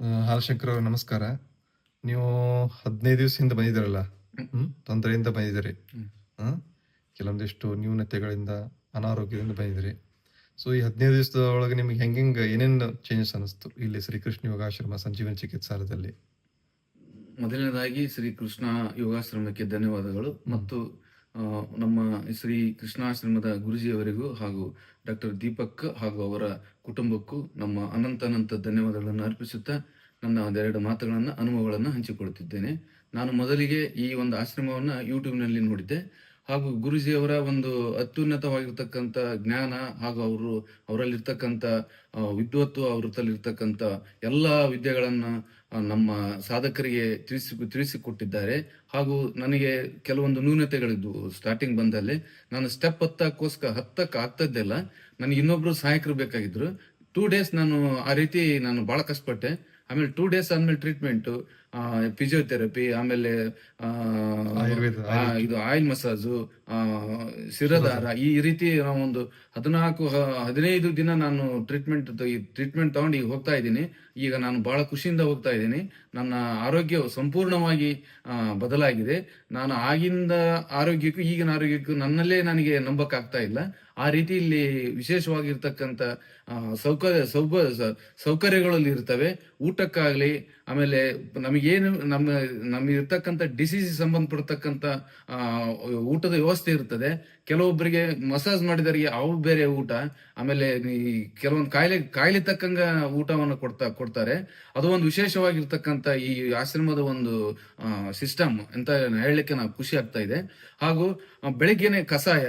ಹಾಲಶಂಕರ್ ಅವ್ರ ನಮಸ್ಕಾರ. ನೀವು ಹದಿನೈದು ದಿವಸದಿಂದ ಬಂದಿದ್ದೀರಲ್ಲ? ಹ್ಮ್? ತೊಂದರೆಯಿಂದ ಬಂದಿದ್ದೀರಿ. ಹ್ಮ್. ಕೆಲವೊಂದಿಷ್ಟು ನ್ಯೂನತೆಗಳಿಂದ ಅನಾರೋಗ್ಯದಿಂದ ಬಂದಿದ್ದೀರಿ. ಸೊ ಈ ಹದಿನೈದು ದಿವಸದ ಒಳಗೆ ನಿಮ್ಗೆ ಹೆಂಗೆ ಏನೇನು ಚೇಂಜಸ್ ಅನಿಸ್ತು ಇಲ್ಲಿ ಶ್ರೀಕೃಷ್ಣ ಯೋಗಾಶ್ರಮ ಸಂಜೀವನ ಚಿಕಿತ್ಸಾಲಯದಲ್ಲಿ. ಮೊದಲನೇದಾಗಿ ಶ್ರೀ ಕೃಷ್ಣ ಯೋಗಾಶ್ರಮಕ್ಕೆ ಧನ್ಯವಾದಗಳು. ಮತ್ತು ನಮ್ಮ ಶ್ರೀ ಕೃಷ್ಣಾಶ್ರಮದ ಗುರುಜಿಯವರಿಗೂ ಹಾಗೂ ಡಾಕ್ಟರ್ ದೀಪಕ್ ಹಾಗೂ ಅವರ ಕುಟುಂಬಕ್ಕೂ ನಮ್ಮ ಅನಂತ ಅನಂತ ಧನ್ಯವಾದಗಳನ್ನು ಅರ್ಪಿಸುತ್ತಾ ನನ್ನ ಒಂದೆರಡು ಮಾತುಗಳನ್ನು, ಅನುಭವಗಳನ್ನು ಹಂಚಿಕೊಳ್ಳುತ್ತಿದ್ದೇನೆ. ನಾನು ಮೊದಲಿಗೆ ಈ ಒಂದು ಆಶ್ರಮವನ್ನು ಯೂಟ್ಯೂಬ್ನಲ್ಲಿ ನೋಡಿದ್ದೆ. ಹಾಗೂ ಗುರುಜಿಯವರ ಒಂದು ಅತ್ಯುನ್ನತವಾಗಿರ್ತಕ್ಕಂಥ ಜ್ಞಾನ ಹಾಗೂ ಅವರು ಅವರಲ್ಲಿರ್ತಕ್ಕಂಥ ವಿದ್ವತ್ತು ಅವರಲ್ಲಿರ್ತಕ್ಕಂಥ ಎಲ್ಲ ವಿದ್ಯೆಗಳನ್ನು ನಮ್ಮ ಸಾಧಕರಿಗೆ ತಿಳಿಸಿ, ತಿಳಿಸಿಕೊಟ್ಟಿದ್ದಾರೆ. ಹಾಗೂ ನನಗೆ ಕೆಲವೊಂದು ನ್ಯೂನತೆಗಳಿದ್ವು ಸ್ಟಾರ್ಟಿಂಗ್ ಬಂದಲ್ಲಿ. ನಾನು ಸ್ಟೆಪ್ ಹತ್ತಕ್ಕೋಸ್ಕರ, ಹತ್ತಕ್ಕೆ ಆಗ್ತದ್ದೆಲ್ಲ. ನನಗೆ ಇನ್ನೊಬ್ರು ಸಹಾಯಕರು ಬೇಕಾಗಿದ್ರು. ಟೂ ಡೇಸ್ ನಾನು ಆ ರೀತಿ ನಾನು ಬಹಳ ಕಷ್ಟಪಟ್ಟೆ. ಆಮೇಲೆ ಟೂ ಡೇಸ್ ಆದ್ಮೇಲೆ ಟ್ರೀಟ್ಮೆಂಟು ಫಿಸಿಯೋಥೆರಪಿ ಆಮೇಲೆ ಇದು ಆಯಿಲ್ ಮಸಾಜು ಶಿರದಾರ ಈ ರೀತಿ ನಾವೊಂದು ಹದಿನಾಲ್ಕು ಹದಿನೈದು ದಿನ ನಾನು ಟ್ರೀಟ್ಮೆಂಟ್ ಟ್ರೀಟ್ಮೆಂಟ್ ತಗೊಂಡು ಈಗ ಹೋಗ್ತಾ ಇದ್ದೀನಿ. ಈಗ ನಾನು ಬಹಳ ಖುಷಿಯಿಂದ ಹೋಗ್ತಾ ಇದ್ದೀನಿ. ನನ್ನ ಆರೋಗ್ಯ ಸಂಪೂರ್ಣವಾಗಿ ಆ, ಬದಲಾಗಿದೆ. ನಾನು ಆಗಿಂದ ಆರೋಗ್ಯಕ್ಕೂ ಈಗಿನ ಆರೋಗ್ಯಕ್ಕೂ ನನ್ನಲ್ಲೇ ನನಗೆ ನಂಬಕ್ಕಾಗ್ತಾ ಇಲ್ಲ. ಆ ರೀತಿ ಇಲ್ಲಿ ವಿಶೇಷವಾಗಿರ್ತಕ್ಕಂಥ ಸೌಕರ್ಯ ಸೌಕ ಸೌಕರ್ಯಗಳಲ್ಲಿ ಇರ್ತವೆ ಊಟಕ್ಕಾಗ್ಲಿ ಆಮೇಲೆ ನಮಗೇನು ನಮ್ಮ ನಮಗಿರ್ತಕ್ಕಂಥ ಡಿಸೀಸ್ ಸಂಬಂಧಪಡ್ತಕ್ಕಂಥ ಊಟದ ವ್ಯವಸ್ಥೆ ಇರ್ತದೆ. ಕೆಲವೊಬ್ಬರಿಗೆ ಮಸಾಜ್ ಮಾಡಿದವರಿಗೆ ಅವು ಬೇರೆ ಊಟ. ಆಮೇಲೆ ಈ ಕೆಲವೊಂದು ಕಾಯಿಲೆ ಕಾಯಿಲೆ ತಕ್ಕಂಗ ಊಟವನ್ನು ಕೊಡ್ತಾ, ಕೊಡ್ತಾರೆ. ಅದು ಒಂದು ವಿಶೇಷವಾಗಿರ್ತಕ್ಕಂಥ ಈ ಆಶ್ರಮದ ಒಂದು ಸಿಸ್ಟಮ್ ಅಂತ ಹೇಳಲಿಕ್ಕೆ ನಾವು ಖುಷಿ ಆಗ್ತಾ ಇದೆ. ಹಾಗೂ ಬೆಳಿಗ್ಗೆನೆ ಕಷಾಯ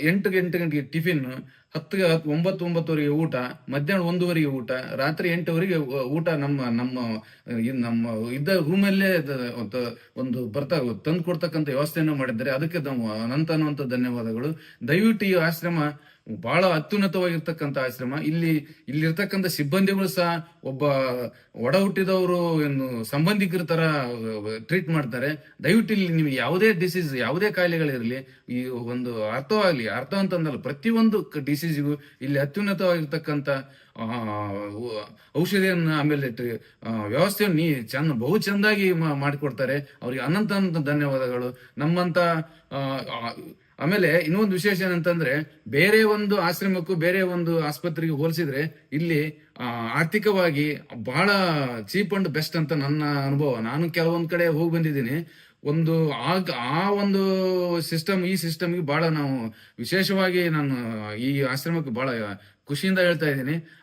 ಎಂಟು ಎಂಟು ಗಂಟೆಗೆ ಟಿಫಿನ್ ಹತ್ತು ಒಂಬತ್ತು ಒಂಬತ್ತುವರೆಗೆ ಊಟ, ಮಧ್ಯಾಹ್ನ ಒಂದೂವರೆಗೆ ಊಟ, ರಾತ್ರಿ ಎಂಟುವರೆಗೆ ಊಟ ನಮ್ಮ ನಮ್ಮ ನಮ್ಮ ಇದ್ದ ರೂಮಲ್ಲೇ ಒಂದು ಬರ್ತಾ, ತಂದು ಕೊಡ್ತಕ್ಕಂಥ ವ್ಯವಸ್ಥೆಯನ್ನು ಮಾಡಿದ್ದಾರೆ. ಅದಕ್ಕೆ ನಾವು ಅನಂತ ಧನ್ಯವಾದಗಳು. ದಯವಿಟ್ಟು ಈ ಆಶ್ರಮ ಬಹಳ ಅತ್ಯುನ್ನತವಾಗಿರ್ತಕ್ಕಂಥ ಆಶ್ರಮ. ಇಲ್ಲಿ, ಇಲ್ಲಿರ್ತಕ್ಕಂಥ ಸಿಬ್ಬಂದಿಗಳು ಸಹ ಒಬ್ಬ ಒಡ ಹುಟ್ಟಿದವರು ಏನು ಸಂಬಂಧಿಕರ ತರ ಟ್ರೀಟ್ ಮಾಡ್ತಾರೆ. ದಯವಿಟ್ಟು ಇಲ್ಲಿ ನಿಮ್ಗೆ ಯಾವುದೇ ಡಿಸೀಸ್ ಯಾವುದೇ ಕಾಯಿಲೆಗಳಿರಲಿ ಈ ಒಂದು ಅರ್ಥವಾಗಲಿ, ಅರ್ಥ ಅಂತಂದಲ್ಲ, ಪ್ರತಿಯೊಂದು ಡಿಸೀಸಿಗೂ ಇಲ್ಲಿ ಅತ್ಯುನ್ನತವಾಗಿರ್ತಕ್ಕಂಥ ಔಷಧಿಯನ್ನ ಆಮೇಲೆ ವ್ಯವಸ್ಥೆಯನ್ನು ನೀ ಚಂದ, ಬಹು ಚಂದಾಗಿ ಮಾಡಿಕೊಡ್ತಾರೆ. ಅವ್ರಿಗೆ ಅನಂತ ಅನಂತ ಧನ್ಯವಾದಗಳು. ನಮ್ಮಂತ ಆಮೇಲೆ ಇನ್ನೊಂದು ವಿಶೇಷ ಏನಂತಂದ್ರೆ, ಬೇರೆ ಒಂದು ಆಶ್ರಮಕ್ಕೂ ಬೇರೆ ಒಂದು ಆಸ್ಪತ್ರೆಗೆ ಹೋಲಿಸಿದ್ರೆ ಇಲ್ಲಿ ಆರ್ಥಿಕವಾಗಿ ಬಹಳ ಚೀಪ್ ಅಂಡ್ ಬೆಸ್ಟ್ ಅಂತ ನನ್ನ ಅನುಭವ. ನಾನು ಕೆಲವೊಂದ್ ಕಡೆ ಹೋಗಿ ಬಂದಿದ್ದೀನಿ. ಒಂದು ಆಗ, ಆ ಒಂದು ಸಿಸ್ಟಮ್, ಈ ಸಿಸ್ಟಮ್ಗೆ ಬಹಳ ನಾವು ವಿಶೇಷವಾಗಿ ನಾನು ಈ ಆಶ್ರಮಕ್ಕೆ ಬಹಳ ಖುಷಿಯಿಂದ ಹೇಳ್ತಾ ಇದ್ದೀನಿ.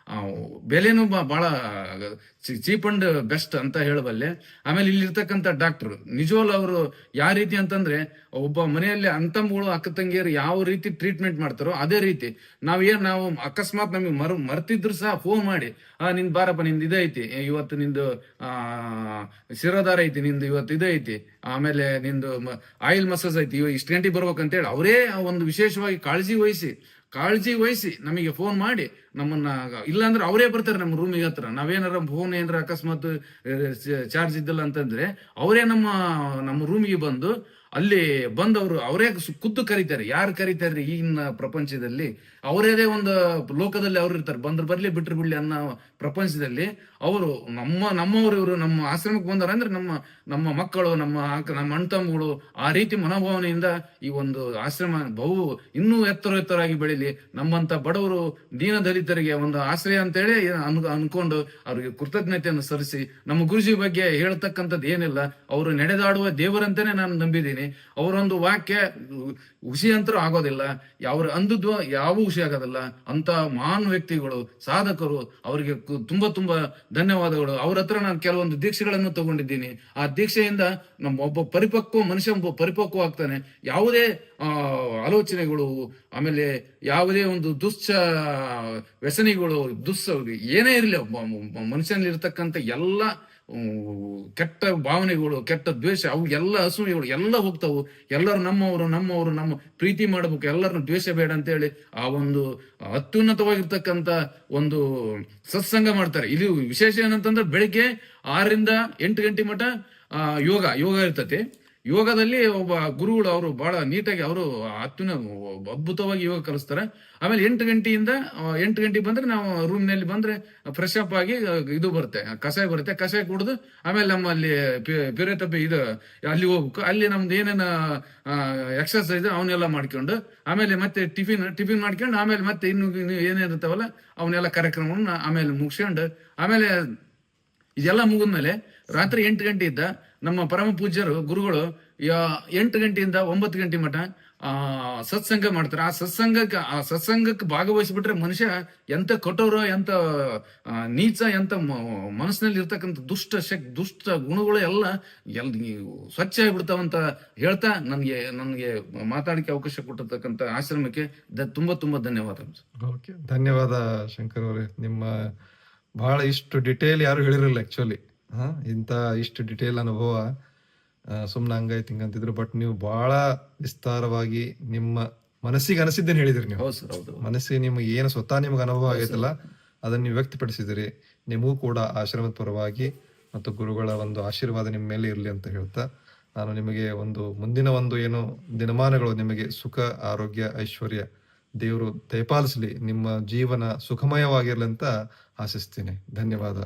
ಬೆಲೆನೂ ಬಹಳ ಚೀಪ್ ಅಂಡ್ ಬೆಸ್ಟ್ ಅಂತ ಹೇಳಬಲ್ಲೆ. ಆಮೇಲೆ ಇಲ್ಲಿರ್ತಕ್ಕಂಥ ಡಾಕ್ಟರ್ ನಿಜವಲ್ಲ ಅವರು ಯಾವ ರೀತಿ ಅಂತಂದ್ರೆ, ಒಬ್ಬ ಮನೆಯಲ್ಲಿ ಅಂತಂಬಗಳು ಅಕ್ಕ ತಂಗಿಯರು ಯಾವ ರೀತಿ ಟ್ರೀಟ್ಮೆಂಟ್ ಮಾಡ್ತಾರೋ ಅದೇ ರೀತಿ. ನಾವೇನ್ ನಾವು ಅಕಸ್ಮಾತ್ ನಮಗೆ ಮರ್, ಮರ್ತಿದ್ರು ಸಹ ಫೋನ್ ಮಾಡಿ, ಆ, ನಿಂದು ಬಾರಪ್ಪ, ನಿಂದು ಇದೈತಿ ಇವತ್ತು ನಿಂದು, ಆ, ಶಿರೋದಾರ ಐತಿ, ನಿಂದು ಇವತ್ತು ಇದೈತಿ ಆಮೇಲೆ ನಿಂದು ಆಯಿಲ್ ಮಸಾಜ್ ಐತಿ, ಇವ ಇಷ್ಟು ಗಂಟೆಗೆ ಬರ್ಬೇಕಂತೇಳಿ ಅವರೇ ಒಂದು ವಿಶೇಷವಾಗಿ ಕಾಳಜಿ ವಹಿಸಿ ಕಾಳಜಿ ವಹಿಸಿ ನಮಗೆ ಫೋನ್ ಮಾಡಿ ನಮ್ಮನ್ನ ಇಲ್ಲಾಂದ್ರೆ ಅವರೇ ಬರ್ತಾರೆ ನಮ್ಮ ರೂಮಿಗೆ ಹತ್ರ. ನಾವೇನಾರ ಫೋನ್ ಏನಾರ ಅಕಸ್ಮಾತ್, ಚಾರ್ಜ್ ಇದ್ದಿಲ್ಲ ಅಂತಂದ್ರೆ ಅವರೇ ನಮ್ಮ ನಮ್ಮ ರೂಮಿಗೆ ಬಂದು ಅಲ್ಲಿ ಬಂದವರು ಅವರೇ ಖುದ್ದು ಕರೀತಾರೆ. ಯಾರು ಕರೀತಾರೆ ಈಗಿನ ಪ್ರಪಂಚದಲ್ಲಿ? ಅವರದೇ ಒಂದು ಲೋಕದಲ್ಲಿ ಅವ್ರು ಇರ್ತಾರೆ. ಬಂದ್ರೆ ಬರ್ಲಿ, ಬಿಟ್ರು ಬಿಡ್ಲಿ ಅನ್ನೋ ಪ್ರಪಂಚದಲ್ಲಿ ಅವರು ನಮ್ಮ, ನಮ್ಮವರು ಇವರು, ನಮ್ಮ ಆಶ್ರಮಕ್ಕೆ ಬಂದಾರ ಅಂದ್ರೆ ನಮ್ಮ ನಮ್ಮ ಮಕ್ಕಳು, ನಮ್ಮ ನಮ್ಮ ಅಣ್ಣ ತಮ್ಮಗಳು ಆ ರೀತಿ ಮನೋಭಾವನೆಯಿಂದ ಈ ಒಂದು ಆಶ್ರಮ ಬಹು ಇನ್ನೂ ಎತ್ತರ ಎತ್ತರಾಗಿ ಬೆಳೀಲಿ. ನಮ್ಮಂತ ಬಡವರು ದೀನ ದಲಿತರಿಗೆ ಒಂದು ಆಶ್ರಯ ಅಂತೇಳಿ ಅನ್, ಅನ್ಕೊಂಡು ಅವ್ರಿಗೆ ಕೃತಜ್ಞತೆಯನ್ನು ಸರಿಸಿ ನಮ್ಮ ಗುರುಜಿ ಬಗ್ಗೆ ಹೇಳ್ತಕ್ಕಂಥದ್ದು ಏನಿಲ್ಲ. ಅವರು ನಡೆದಾಡುವ ದೇವರಂತಾನೆ ನಾನು ನಂಬಿದ್ದೀನಿ. ಅವರೊಂದು ವಾಕ್ಯ ಹುಸಿ ಅಂತರೂ ಆಗೋದಿಲ್ಲ. ಯಾವ ಅಂದದ್ವ ಯಾವ ಹುಸಿ ಆಗೋದಿಲ್ಲ. ಅಂತ ಮಹಾನ್ ವ್ಯಕ್ತಿಗಳು, ಸಾಧಕರು ಅವರಿಗೆ ತುಂಬಾ ತುಂಬಾ ಧನ್ಯವಾದಗಳು. ಅವ್ರ ಹತ್ರ ನಾನು ಕೆಲವೊಂದು ದೀಕ್ಷೆಗಳನ್ನು ತಗೊಂಡಿದ್ದೀನಿ. ಆ ದೀಕ್ಷೆಯಿಂದ ನಮ್ಮ ಒಬ್ಬ ಪರಿಪಕ್ವ ಮನುಷ್ಯ ಒಬ್ಬ ಪರಿಪಕ್ವ ಆಗ್ತಾನೆ ಯಾವುದೇ ಆಲೋಚನೆಗಳು, ಆಮೇಲೆ ಯಾವುದೇ ಒಂದು ದುಶ್ಚ, ವ್ಯಸನಿಗಳು ದುಸ್ಸ ಏನೇ ಇರಲಿ ಮನುಷ್ಯನಲ್ಲಿ ಇರ್ತಕ್ಕಂಥ ಎಲ್ಲ ಕೆಟ್ಟ ಭಾವನೆಗಳು, ಕೆಟ್ಟ ದ್ವೇಷ, ಅವು ಎಲ್ಲ ಅಸೂಯೆಗಳು, ಎಲ್ಲ ಹೋಗ್ತಾವು. ಎಲ್ಲರೂ ನಮ್ಮವರು ನಮ್ಮವರು, ನಮ್ಮ ಪ್ರೀತಿ ಮಾಡಬೇಕು, ಎಲ್ಲರನ್ನು ದ್ವೇಷ ಬೇಡ ಅಂತೇಳಿ ಆ ಒಂದು ಅತ್ಯುನ್ನತವಾಗಿರ್ತಕ್ಕಂಥ ಒಂದು ಸತ್ಸಂಗ ಮಾಡ್ತಾರೆ. ಇಲ್ಲಿ ವಿಶೇಷ ಏನಂತಂದ್ರೆ ಬೆಳಿಗ್ಗೆ ಆರರಿಂದ ಎಂಟು ಗಂಟೆ ಮಟ ಯೋಗ ಯೋಗ ಇರ್ತತಿ. ಯೋಗದಲ್ಲಿ ಒಬ್ಬ ಗುರುಗಳು ಅವರು ಬಹಳ ನೀಟಾಗಿ ಅವರು ಅತ್ಯುನ ಅದ್ಭುತವಾಗಿ ಯೋಗ ಕಲಿಸ್ತಾರೆ. ಆಮೇಲೆ ಎಂಟು ಗಂಟೆಯಿಂದ ಎಂಟು ಗಂಟೆಗೆ ಬಂದ್ರೆ ನಾವು ರೂಮ್ನಲ್ಲಿ ಬಂದ್ರೆ ಫ್ರೆಶ್ ಅಪ್ ಆಗಿ ಇದು ಬರುತ್ತೆ, ಕಷಾಯ ಬರುತ್ತೆ. ಕಷಾಯ ಕುಡಿದು ಆಮೇಲೆ ನಮ್ಮಲ್ಲಿ ಪಿರೇತಪ್ಪಿ ಇದು, ಅಲ್ಲಿ ಹೋಗ್ಬೇಕು. ಅಲ್ಲಿ ನಮ್ದು ಏನೇನು ಎಕ್ಸರ್ಸೈಸ್ ಅವನ್ನೆಲ್ಲ ಮಾಡ್ಕೊಂಡು, ಆಮೇಲೆ ಮತ್ತೆ ಟಿಫಿನ್ ಟಿಫಿನ್ ಮಾಡ್ಕೊಂಡು, ಆಮೇಲೆ ಮತ್ತೆ ಇನ್ನು ಇನ್ನು ಏನೇನಿರ್ತಾವಲ್ಲ ಅವನ್ನೆಲ್ಲ ಕಾರ್ಯಕ್ರಮವನ್ನು ಆಮೇಲೆ ಮುಗಿಸ್ಕೊಂಡು, ಆಮೇಲೆ ಇದೆಲ್ಲ ಮುಗಿದ್ಮೇಲೆ ರಾತ್ರಿ ಎಂಟು ಗಂಟೆ ಇದ್ದ ನಮ್ಮ ಪರಮ ಪೂಜ್ಯರು, ಗುರುಗಳು ಎಂಟು ಗಂಟೆಯಿಂದ ಒಂಬತ್ತು ಗಂಟೆ ಮಠ, ಆ, ಸತ್ಸಂಗ ಮಾಡ್ತಾರೆ. ಆ ಸತ್ಸಂಗಕ್ಕೆ ಆ ಸತ್ಸಂಗಕ್ಕೆ ಭಾಗವಹಿಸ್ಬಿಟ್ರೆ ಮನುಷ್ಯ ಎಂತ ಕಠೋರ, ಎಂತ ನೀಚ, ಎಂತ ಮನಸ್ಸಿನಲ್ಲಿ ಇರ್ತಕ್ಕಂಥ ದುಷ್ಟ ಶಕ್, ದುಷ್ಟ ಗುಣಗಳು ಎಲ್ಲ ಎಲ್ ಸ್ವಚ್ಛ ಆಗಿಬಿಡ್ತಾವಂತ ಹೇಳ್ತಾ ನನಗೆ ನನಗೆ ಮಾತಾಡಕ್ಕೆ ಅವಕಾಶ ಕೊಟ್ಟಿರ್ತಕ್ಕಂಥ ಆಶ್ರಮಕ್ಕೆ ತುಂಬಾ ತುಂಬಾ ಧನ್ಯವಾದ ಧನ್ಯವಾದ ಶಂಕರ್ ಅವರೇ. ನಿಮ್ಮ ಬಹಳ ಇಷ್ಟು ಡಿಟೇಲ್ ಯಾರು ಹೇಳಿರಲಿಲ್ಲ ಆಕ್ಚುಲಿ ಇಂಥ ಇಷ್ಟು ಡಿಟೇಲ್ ಅನುಭವ ಸುಮ್ಮನೆ ಹಂಗಾಯ್ತು ಹಿಂಗಂತಿದ್ರು ಬಟ್ ನೀವು ಬಹಳ ವಿಸ್ತಾರವಾಗಿ ನಿಮ್ಮ ಮನಸ್ಸಿಗೆ ಅನಿಸಿದ್ದೇನೆ ಹೇಳಿದ್ರಿ ನೀವು. ಹೌದು ಸರ್ ಹೌದು ಮನಸ್ಸಿಗೆ ನಿಮಗೆ ಏನು ಸ್ವತಃ ನಿಮ್ಗೆ ಅನುಭವ ಆಗೈತಲ್ಲ ಅದನ್ನ ನೀವು ವ್ಯಕ್ತಪಡಿಸಿದಿರಿ. ನಿಮಗೂ ಕೂಡ ಆಶ್ರಮದ ಪರವಾಗಿ ಮತ್ತು ಗುರುಗಳ ಒಂದು ಆಶೀರ್ವಾದ ನಿಮ್ಮ ಮೇಲೆ ಇರಲಿ ಅಂತ ಹೇಳ್ತಾ ನಾನು ನಿಮಗೆ ಒಂದು ಮುಂದಿನ ಒಂದು ಏನು ದಿನಮಾನಗಳು ನಿಮಗೆ ಸುಖ ಆರೋಗ್ಯ ಐಶ್ವರ್ಯ ದೇವರು ದಯಪಾಲಿಸಲಿ ನಿಮ್ಮ ಜೀವನ ಸುಖಮಯವಾಗಿರ್ಲಿ ಅಂತ ಆಶಿಸ್ತೀನಿ. ಧನ್ಯವಾದ.